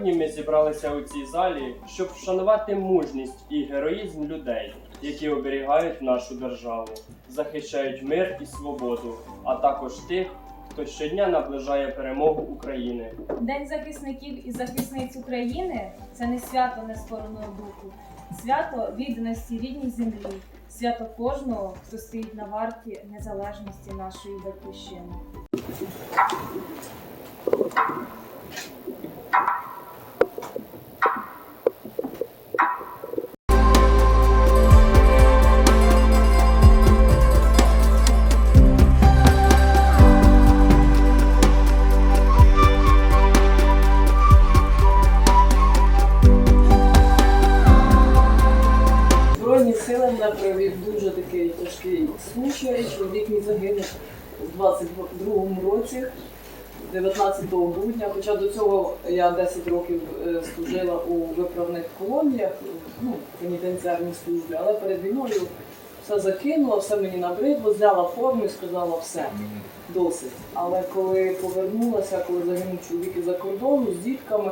Сьогодні ми зібралися у цій залі, щоб вшанувати мужність і героїзм людей, які оберігають нашу державу, захищають мир і свободу, а також тих, хто щодня наближає перемогу України. День захисників і захисниць України це не свято нескореного духу, свято відданості рідній землі, свято кожного, хто стоїть на варті незалежності нашої батьківщини. Дуже такий тяжкий случай. Чоловік мій загинув у 22-му році, 19 грудня. Хоча до цього я 10 років е, служила у виправних колоніях, ну, пенітенціарній службі, але перед війною все закинула, все мені набридло, взяла форму і сказала все, досить. Але коли повернулася, коли загинув чоловік із-за кордону з дітками,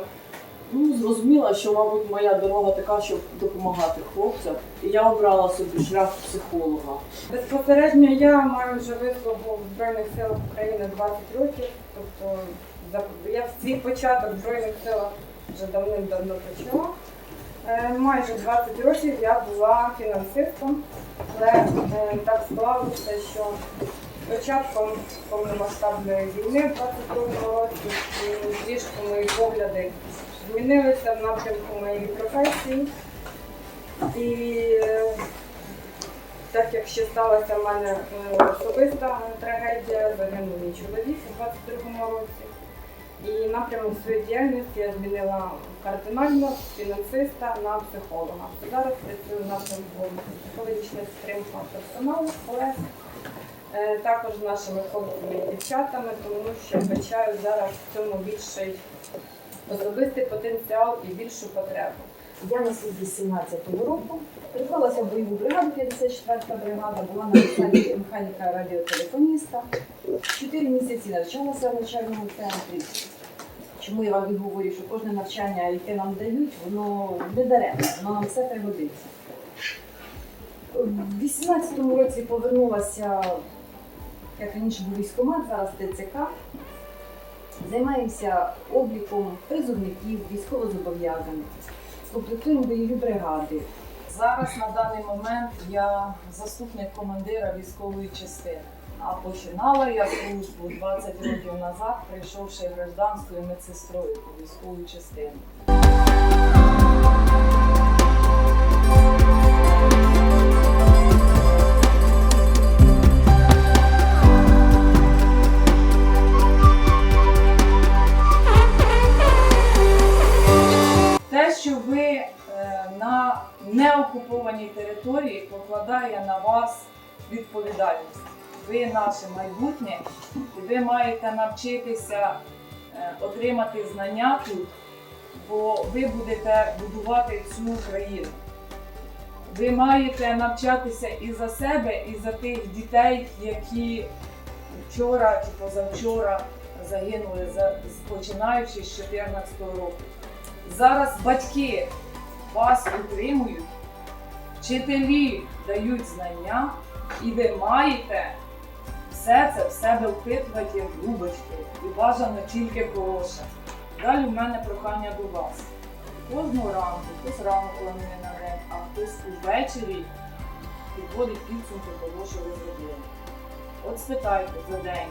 Ну, зрозуміла, що, мабуть, моя дорога така, щоб допомагати хлопцям. І я обрала собі шлях психолога. Безпосередньо я маю вже вислугу в Збройних силах України 20 років. Тобто я в свій початок в Збройних силах вже давним-давно почала. Е, Майже 20 років я була фінансистом, але е, так склалося, що початком повномасштабної війни в 22 році трішки мої погляди змінилися в напрямку моєї професії. І е, так як ще сталася в мене е, особиста трагедія, загинув мій чоловік у 22-му році. І напрямок своєї діяльності я змінила кардинально з фінансиста на психолога. Зараз працюю напрямку психологічна підтримка персоналу, колег, е, також з нашими хлопцями і дівчатами, тому що вбачаю зараз в цьому більший особистий потенціал і більшу потребу. Я на з 17-го року. Призвалася в бойову бригаду 54-та бригада, була на посаді механіка радіотелефоніста. Чотири місяці навчалася в навчальному центрі. Чому я вам і говорю, що кожне навчання, яке нам дають, воно не даремне, воно нам все пригодиться. В 18-му році повернулася, як раніше був військкомат, зараз ТЦК. Займаємося обліком призовників, військовозобов'язаних комплектуємо бойові бригади. Зараз на даний момент я заступник командира військової частини. А починала я службу 20 років назад, прийшовши гражданською медсестрою у військову частину. Що ви е, на неокупованій території покладає на вас відповідальність. Ви наше майбутнє, і ви маєте навчитися е, отримати знання тут, бо ви будете будувати цю країну. Ви маєте навчатися і за себе, і за тих дітей, які вчора чи позавчора загинули, починаючи з 2014 року. Зараз батьки вас утримують, вчителі дають знання, і ви маєте все це в себе впитувати як губочки і бажано тільки хороше. Далі в мене прохання до вас. Кожного ранку, хтось рано планує на день, а хтось увечері підводить підсумки того, що ви зробили. От спитайте за день,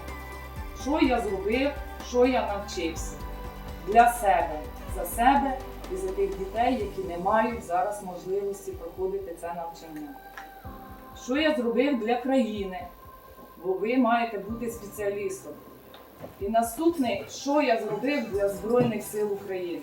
що я зробив, що я навчився для себе, за себе і за тих дітей, які не мають зараз можливості проходити це навчання. Що я зробив для країни, бо ви маєте бути спеціалістом. І наступне, що я зробив для Збройних сил України.